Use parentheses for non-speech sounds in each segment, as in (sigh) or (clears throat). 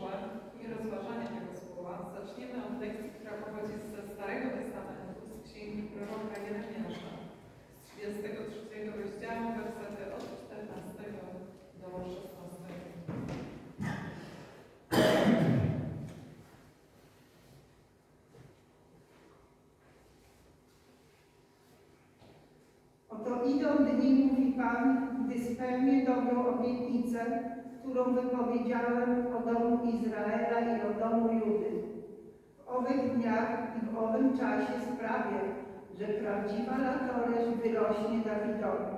Boże i rozważania tego słowa zaczniemy od lekcji, która pochodzi ze Starego Testamentu, z księgi proroka Jeremiasza, z 33 rozdziału, wersety od 14 do 16. Oto idą dni, mówi Pan, gdy spełnię dobrą obietnicę, którą wypowiedziałem o domu Izraela i o domu Judy. W owych dniach i w owym czasie sprawię, że prawdziwa latoresz wyrośnie Dawidowi.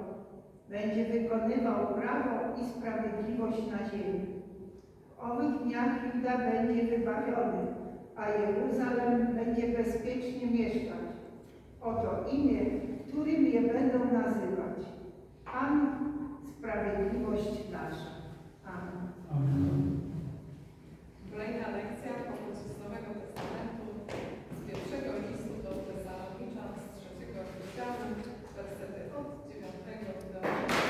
Będzie wykonywał prawo i sprawiedliwość na ziemi. W owych dniach Juda będzie wybawiony, a Jeruzalem będzie bezpiecznie mieszkać. Oto imię, którym je będą nazywać. Pan, sprawiedliwość nasza. Kolejna lekcja pochodzi z Nowego Testamentu, z pierwszego listu do Tesaloniczan, z trzeciego rozdziału, wersety od 9 do 14.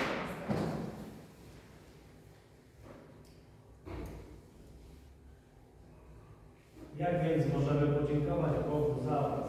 Jak więc możemy podziękować Bogu za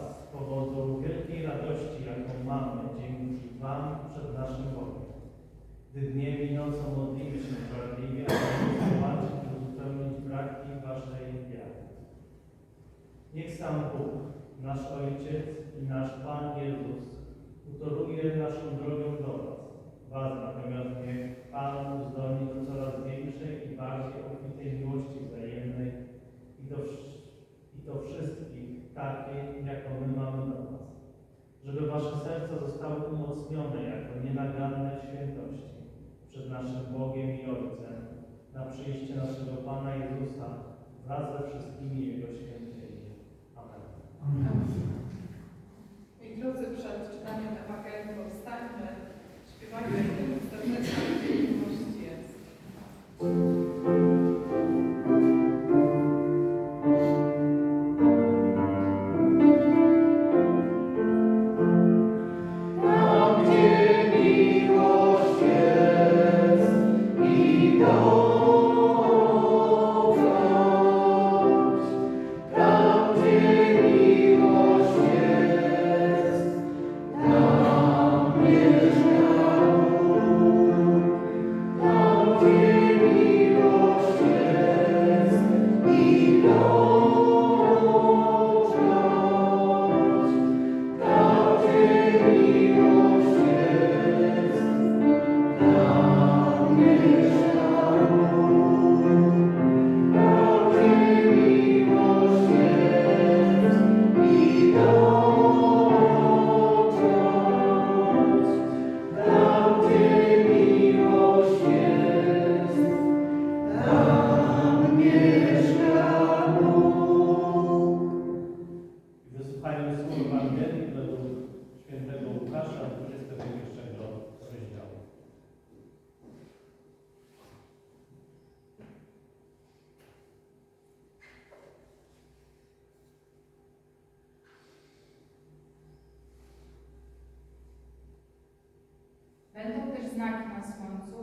znaki na słońcu,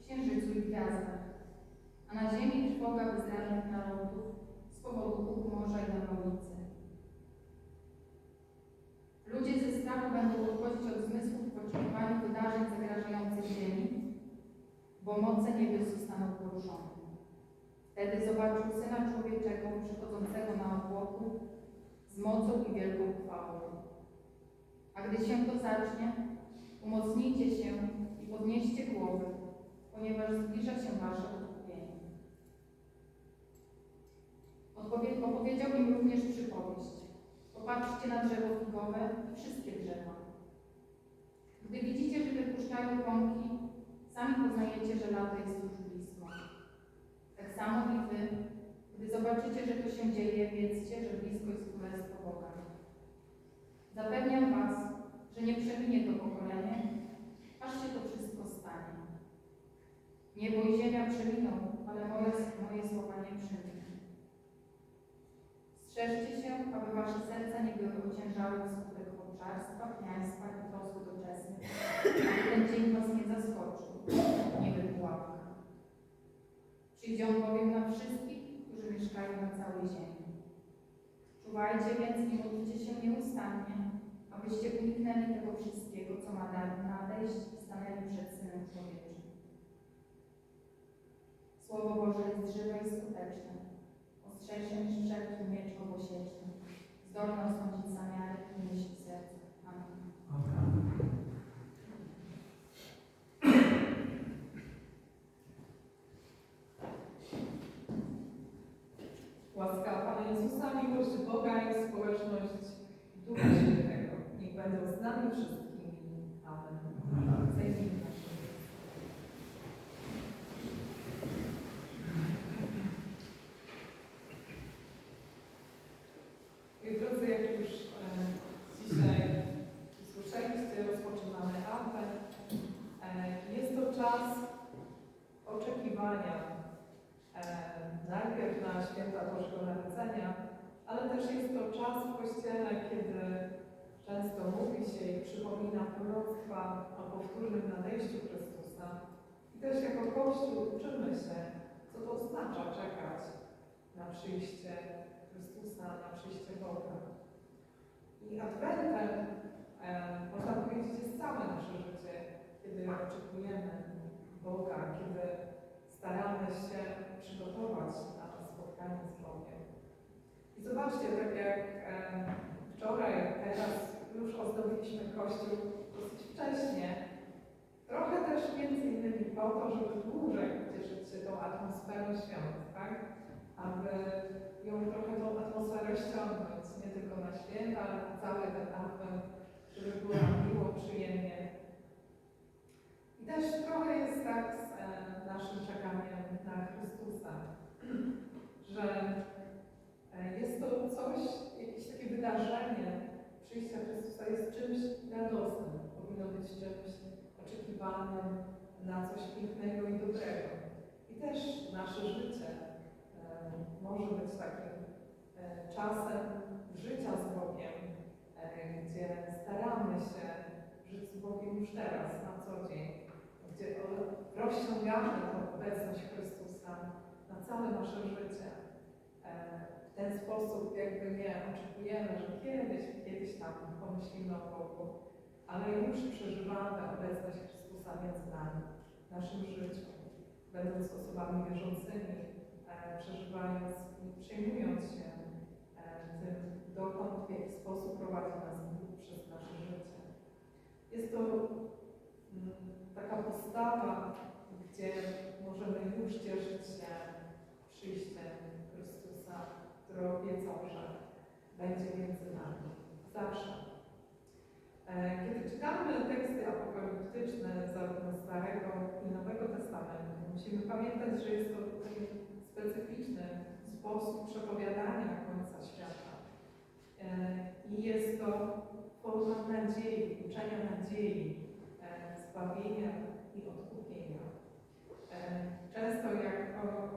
księżycu i gwiazdach, a na ziemi trwoga bezradnych narodów z powodu huk morza i nawałnicy. Ludzie ze strachu będą odchodzić od zmysłów w oczekiwaniu wydarzeń zagrażających ziemi, bo moce niebios zostaną poruszone. Wtedy zobaczył Syna Człowieczego przychodzącego na obłoku z mocą i wielką chwałą. A gdy się to zacznie, umocnijcie się podnieście głowy, ponieważ zbliża się wasze odkupienie. Odpowie- opowiedział im również przypowieść. Popatrzcie na drzewo figowe i wszystkie drzewa. Gdy widzicie, że wypuszczają pąki, sami poznajecie, że lato jest już blisko. Tak samo i wy, gdy zobaczycie, że to się dzieje, wiedzcie, że blisko jest Królestwo Boga. Zapewniam was, że nie przeminie to pokolenie, aż się to wszystko stanie. Niebo i ziemia przeminą, ale moje, moje słowa nie przeminą. Strzeżcie się, aby wasze serca nie były ociężałe wskutek obżarstwa, pijaństwa i trosk doczesnych, ten dzień was nie zaskoczył, nie pułapka. Przyjdzie on bowiem na wszystkich, mieszkają na całej ziemi. Czuwajcie więc i módlcie się nieustannie, abyście uniknęli tego wszystkiego, co ma na- nadejść i stanęli przed Słowo Boże jest żywe i skuteczne, ostrzejsze niż wszelki miecz obosieczny, zdolne osądzić zamiary i myśli serca. Amen. Łaska Pana Jezusa, miłość Boga i społeczność Ducha Świętego. Niech będą z nami wszystkimi. Amen. Zajmijmy nasze Moi drodzy, jak już e, dzisiaj usłyszeliście, rozpoczynamy. E, jest to czas oczekiwania e, najpierw na święta Bożego Narodzenia, ale też jest to czas w Kościele, kiedy często mówi się i przypomina proroctwa o powtórnym nadejściu Chrystusa. I też jako Kościół uczymy się, co to oznacza czekać na przyjście Chrystusa, na przyjście Boga. I Adwentem, e, można powiedzieć, jest całe nasze życie, kiedy oczekujemy Boga, kiedy staramy się przygotować na spotkanie z Bogiem. I zobaczcie, tak jak e, wczoraj, teraz już ozdobiliśmy Kościół dosyć wcześnie, trochę też między innymi po to, żeby dłużej cieszyć się tą atmosferą świąt, tak? Aby ją trochę tą atmosferę ściągnąć, nie tylko na święta, ale na cały ten advent, żeby było miło, przyjemnie. I też trochę jest tak z e, naszym czekaniem na Chrystusa, że e, jest to coś, jakieś takie wydarzenie przyjścia Chrystusa jest czymś radosnym, powinno być czymś oczekiwanym na coś pięknego i dobrego. I też nasze życie może być takim e, czasem życia z Bogiem, e, gdzie staramy się żyć z Bogiem już teraz, na co dzień, gdzie rozciągamy tę obecność Chrystusa na całe nasze życie. E, W ten sposób jakby nie oczekujemy, że kiedyś, kiedyś tam pomyślimy o Bogu, ale już przeżywamy obecność Chrystusa między nami, w naszym życiu, będąc osobami wierzącymi, przeżywając przejmując się e, tym, dokąd, w jaki sposób prowadzi nas przez nasze życie. Jest to mm, taka postawa, gdzie możemy już cieszyć się przyjściem Chrystusa, który obiecał, że będzie między nami zawsze. E, Kiedy czytamy teksty apokaliptyczne zarówno Starego i Nowego Testamentu, musimy pamiętać, że jest to specyficzny sposób przepowiadania końca świata. E, I jest to forma nadziei, uczenia nadziei, e, zbawienia i odkupienia. E, Często jak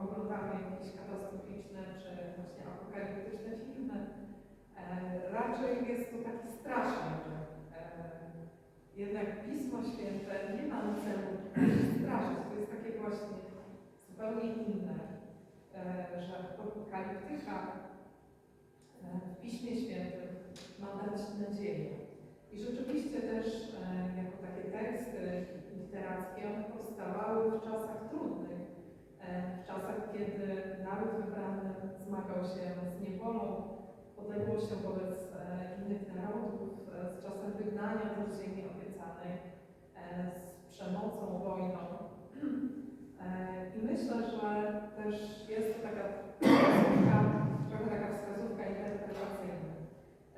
oglądamy jakieś katastroficzne czy właśnie apokaliptyczne filmy, raczej jest to taki straszny, jednak Pismo Święte nie ma na celu straszyć. To jest takie właśnie zupełnie inne, że apokaliptyka e, w Piśmie Świętym ma dać nadzieję. I rzeczywiście też e, jako takie teksty literackie one powstawały w czasach trudnych, e, w czasach, kiedy naród wybrany zmagał się z niewolą, podległością wobec e, innych narodów, e, z czasem wygnania z ziemi obiecanej, e, z przemocą, wojną. I myślę, że też jest to taka wskazówka, trochę taka wskazówka interpretacyjna,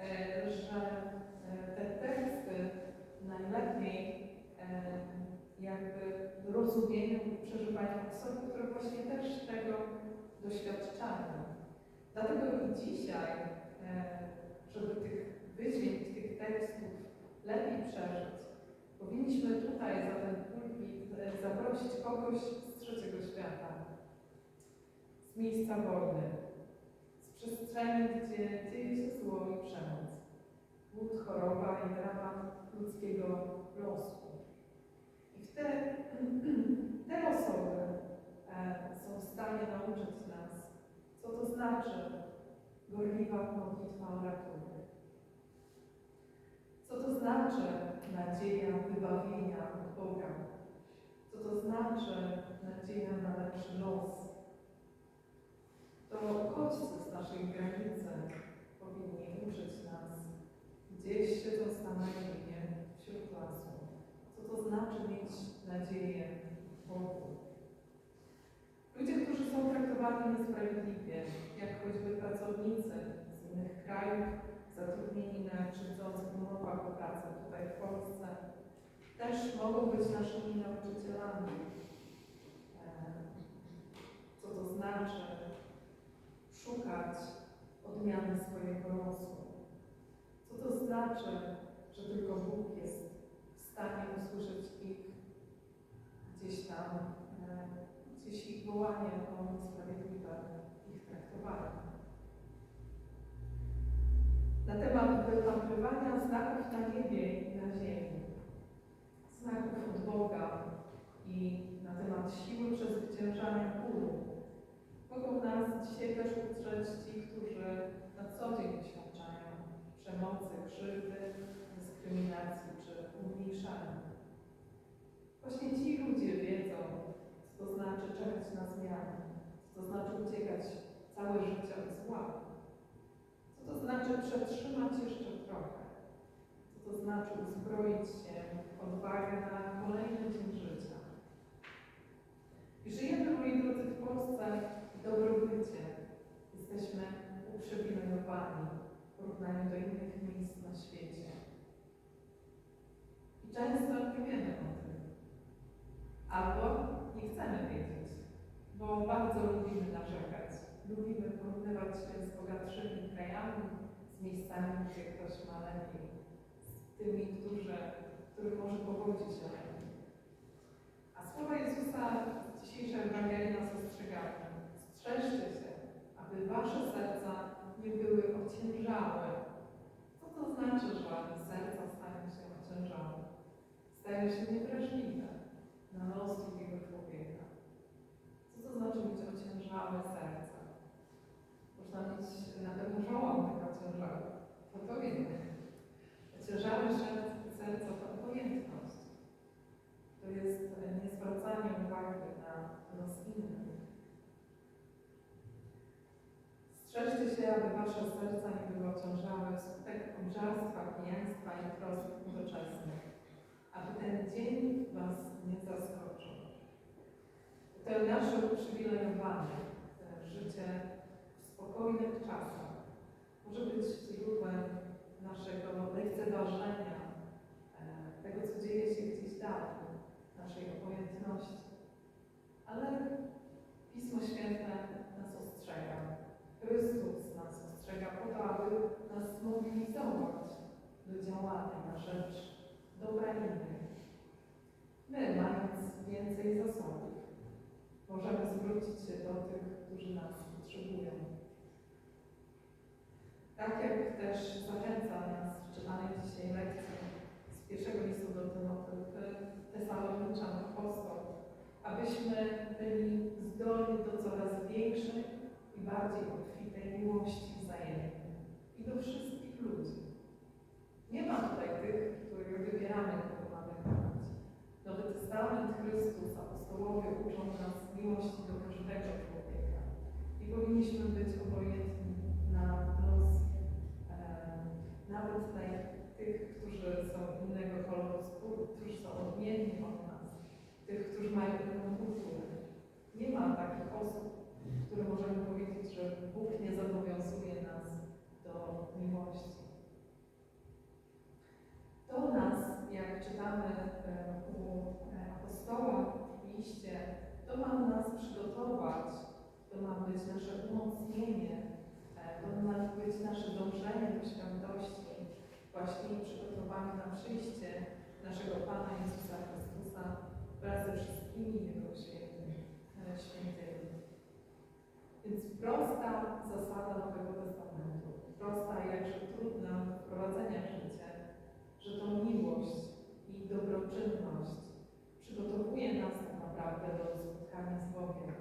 e, że e, te teksty najlepiej e, jakby rozumieją i przeżywają osoby, które właśnie też tego doświadczają. Dlatego i dzisiaj, żeby tych wyzięć, tych tekstów lepiej przeżyć, powinniśmy tutaj za ten pulpit zaprosić kogoś z trzeciego świata, z miejsca wojny, z przestrzeni, gdzie dzieje się zło i przemoc, głód, choroba i dramat ludzkiego losu. I w te, (clears throat) te osoby e, są w stanie nauczyć nas, Co to znaczy gorliwa modlitwa o ratunek? Co to znaczy nadzieja wybawienia od Boga? Co to znaczy nadzieja na lepszy los? To uchodźcy z naszej granicy powinni uczyć nas, gdzieś siedząc na naiwie wśród lasu. Co to znaczy mieć nadzieję w Bogu? Ludzie, którzy są traktowani niesprawiedliwie, jak choćby pracownicy z innych krajów, zatrudnieni na krzywdzących umowach o pracę tutaj w Polsce, też mogą być naszymi nauczycielami. To znaczy szukać odmiany swojego losu? Co to znaczy, że tylko Bóg jest w stanie usłyszeć ich gdzieś tam, e, gdzieś ich wołanie o niesprawiedliwe ich traktowanie? Na temat wypatrywania znaków na niebie i na ziemi, znaków od Boga i na temat siły przezwyciężania bólu, dzisiaj też utrzeć ci, którzy na co dzień doświadczają przemocy, krzywdy, dyskryminacji czy umniejszania. Właśnie ci ludzie wiedzą, co to znaczy czekać na zmianę, co to znaczy uciekać całe życie od zła, co to znaczy przetrzymać jeszcze trochę, co to znaczy uzbroić się w odwagę na kolejny dzień życia. I żyjemy, moi drodzy, w Polsce w dobrobycie. Jesteśmy uprzywilejowani w porównaniu do innych miejsc na świecie. I często nie wiemy o tym. Albo nie chcemy wiedzieć, bo bardzo lubimy narzekać. Lubimy porównywać się z bogatszymi krajami, z miejscami, gdzie ktoś ma lepiej, z tymi, którzy, których może powodzić lepiej. A słowa Jezusa z dzisiejszej Ewangelii nas ostrzegają. Strzeżcie się, aby wasze serca nie były ociężałe. Co to znaczy, że serca stają się ociężałe? Stają się niewrażliwe na los drugiego człowieka. Co to znaczy mieć ociężałe serca? Można mieć na pewno żołądek ociężały. To to wiemy. Ociężałe serce to obojętność. To jest niezwracanie uwagi na los innych. Strzeżcie się, aby wasze serca nie były ociążałe wskutek obżarstwa, pijaństwa i trosk nowoczesnych, aby ten dzień was nie zaskoczył. To nasze uprzywilejowanie, te życie w spokojnych czasach może być źródłem naszego lekceważenia e, tego, co dzieje się gdzieś dalej, naszej obojętności. Ale Pismo Święte nas ostrzega. Chrystus nas ostrzega po to, aby nas zmobilizować do działania na rzecz dobra innych. My, mając więcej zasobów, możemy zwrócić się do tych, którzy nas potrzebują. Tak jak też zachęca nas w czytanej dzisiaj lekcji z pierwszego listu do Tesaloniczan apostoł, abyśmy byli zdolni do coraz większej i bardziej obfitej miłości wzajemnej i do wszystkich ludzi. Nie ma tutaj tych, których wybieramy, Testament Chrystus, apostołowie uczą nas miłości do każdego człowieka i powinniśmy być obojętni na los e, nawet na tych, którzy są innego koloru skóry, którzy są odmienni od nas, tych, którzy mają inną kulturę. Nie ma takich osób, które możemy powiedzieć, że Bóg nie zobowiązuje nas do miłości. To nas, jak czytamy e, w liście, to ma nas przygotować, to ma być nasze umocnienie, e, to ma być nasze dążenie do świętości, właśnie przygotowanie na przyjście naszego Pana Jezusa Chrystusa wraz ze wszystkimi Jego świętymi. e, świętymi. Więc prosta zasada Nowego Testamentu, prosta i jakże trudna do wprowadzenia w życie, że to miłość i dobroczynność przygotowuje nas tak naprawdę do spotkania z Bogiem.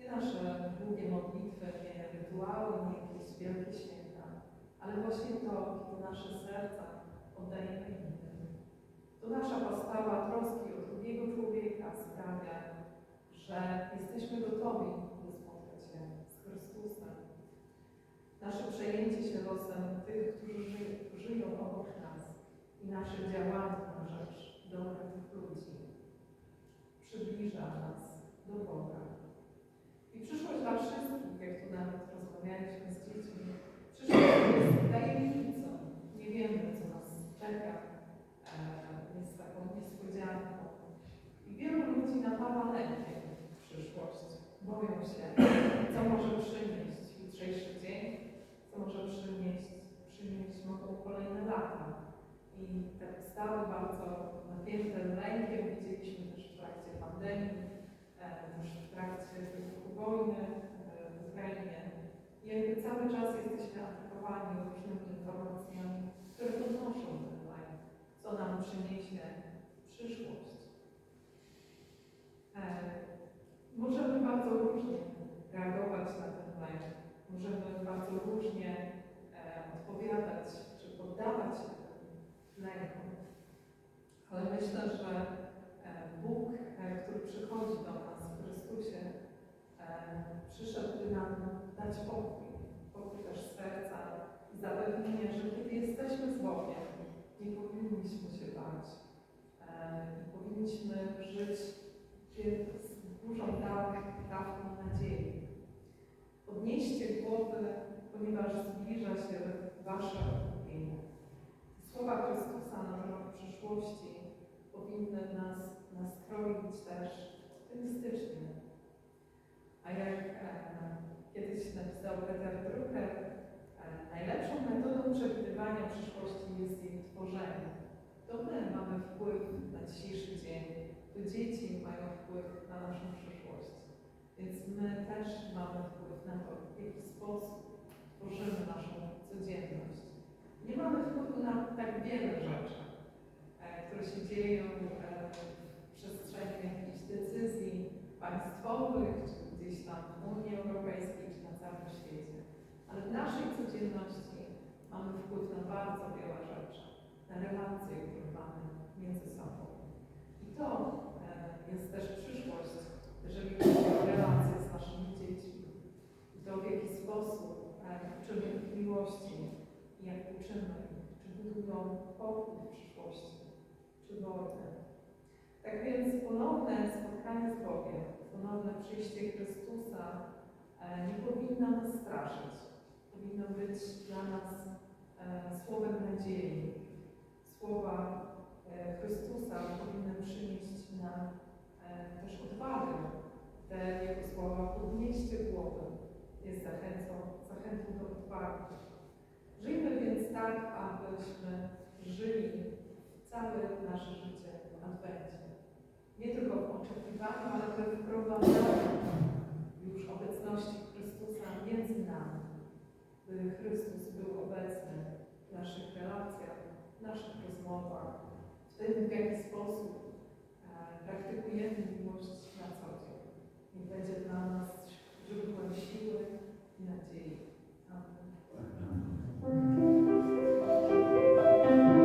Nie nasze długie modlitwy, nie wow, nie jakieś wielkie święta, ale właśnie to, kiedy nasze serca oddajemy innym. To nasza postawa troski o drugiego człowieka sprawia, że jesteśmy gotowi, by spotkać się z Chrystusem. Nasze przejęcie się losem tych, którzy ży żyją obok nas i nasze działanie na rzecz dobra tych ludzi przybliża nas do Boga. I przyszłość dla wszystkich, jak tu nawet rozmawialiśmy z dziećmi, przyszłość jest tajemnicą. Nie wiemy, co nas czeka. E, jest taką niespodzianką. I wielu ludzi napawa lękiem przyszłość. Boją się, co może przynieść jutrzejszy dzień, co może przynieść, przynieść mogą kolejne lata. I te postawy bardzo napięte lękiem widzieliśmy też w trakcie pandemii, e, też w trakcie wojny e, w Ukrainie. I jakby cały czas jesteśmy atakowani różnymi informacjami, które podnoszą ten lęk, co nam przyniesie przyszłość. E, Możemy bardzo różnie reagować na ten lęk. Możemy bardzo różnie e, odpowiadać czy poddawać się tym lękom. Ale myślę, że e, Bóg, e, który przychodzi do nas w Chrystusie, e, przyszedł, by nam dać pokój, pokój też serca i zapewnienie, że kiedy jesteśmy z Bogiem, nie powinniśmy się bać. E, i powinniśmy żyć z dużą daw- dawką nadziei. Podnieście głowy, ponieważ zbliża się Wasze odkupienie. Słowa Chrystusa na temat przyszłości powinny nas nastroić też optymistycznie. A jak e, kiedyś napisał Peter Drucker, e, najlepszą metodą przewidywania przyszłości jest jej tworzenie. To my mamy wpływ na dzisiejszy dzień, to dzieci mają wpływ na naszą przyszłość. Więc my też mamy wpływ na to, w jaki sposób tworzymy naszą codzienność. Nie mamy wpływu na tak wiele rzeczy, e, które się dzieją e, w przestrzeni jakichś decyzji państwowych, czy gdzieś tam w Unii Europejskiej, czy na całym świecie. Ale w naszej codzienności mamy wpływ na bardzo wiele rzeczy, na relacje, które mamy między sobą. I to e, jest też przyszłość, jeżeli chodzi o relacje z naszymi dziećmi. I to w jaki sposób e, uczymy ich miłości jak uczymy ich, czy budują pokój w przyszłości, czy wojnę. Tak więc ponowne spotkanie z Bogiem, ponowne przyjście Chrystusa e, nie powinno nas straszyć. Powinno być dla nas e, słowem nadziei. Słowa e, Chrystusa powinny przynieść nam e, też odwagę. Te Jego słowa podnieście głowy jest zachętą, zachętą do odwagi. Żyjmy więc tak, abyśmy żyli całe nasze życie w Adwencie. Nie tylko w oczekiwaniu, ale we wprowadzaniu już obecności. Chrystus był obecny w naszych relacjach, w naszych rozmowach, w tym, w jaki sposób e, praktykujemy miłość na co dzień. Niech będzie dla nas źródłem siły i nadziei.